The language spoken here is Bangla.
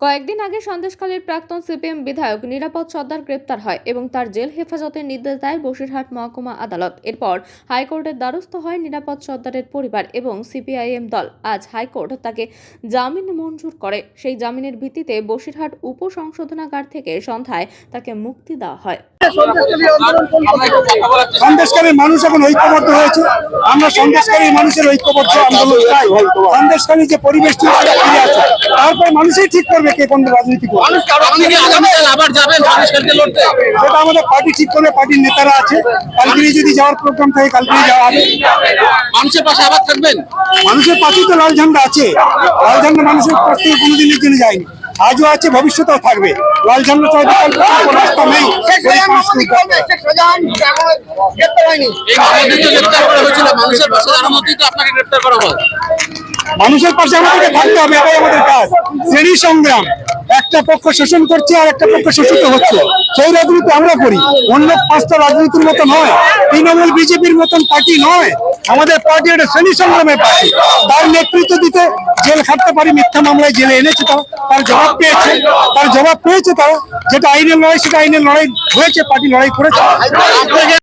কয়েকদিন আগে সন্দেশখালীর প্রাক্তন সিপিএম বিধায়ক নিরাপদ সর্দার গ্রেপ্তার হয় এবং তার জেল হেফাজতের নির্দেশ দেয় বসিরহাট মহকুমা আদালত। এরপর হাইকোর্টের দ্বারস্থ হয় নিরাপদ সর্দারের পরিবার এবং সিপিআইএম দল। আজ হাইকোর্ট তাকে জামিন মঞ্জুর করে। সেই জামিনের ভিত্তিতে বসিরহাট উপসংশোধনাগার থেকে সন্ধ্যায় তাকে মুক্তি দেওয়া হয়। সন্দেশকারী মানুষ এখন ঐক্যবদ্ধ হয়েছে। আমরা সন্দেশকারী মানুষের ঐক্যবদ্ধ আন্দোলন চাই। সন্দেশকারী যে পরিবেশটি সেটা ফিরে আসে তারপর মানুষই ঠিক করবে কে কোন রাজনীতি করবে। আপনি কি আগামীকাল আবার যাবেন সেটা আমাদের পার্টি ঠিক করবে পার্টির নেতারা আছে। কালকে যদি যাওয়ার প্রোগ্রাম থাকে কালকে যাওয়া হবে। মানুষের পাশে আবার থাকবেন? মানুষের পাশেই তো লাল ঝান্ডা আছে। লাল ঝান্ডা মানুষের পাশ থেকে কোনোদিনের জন্য যায়নি। আজও আছে ভবিষ্যতেও থাকবে। বিকল্প রাস্তা নেই। হয়। মানুষের পাশে আমাদেরকে থাকতে হবে এটাই আমাদের কাজ। শ্রেণি সংগ্রাম একটা পক্ষ শোষণ করছে আর একটা পক্ষ শোষিত হচ্ছে। সেই রাজনীতি আমরা করি। অন্য পাঁচটা রাজনীতির মতো নয় তৃণমূল বিজেপির মতন পার্টি নয়। আমাদের পার্টি একটা শ্রেণি সংগ্রামের পার্টি। তার নেতৃত্ব দিতে জেল খাটতে পারি, মিথ্যা মামলায় জেলে এনেছে তারা, তার জবাব পেয়েছে, তার জবাব পেয়েছে তারা, যেটা আইনের লড়াই, সেটা আইনের লড়াই হয়েছে, পার্টি লড়াই করেছে।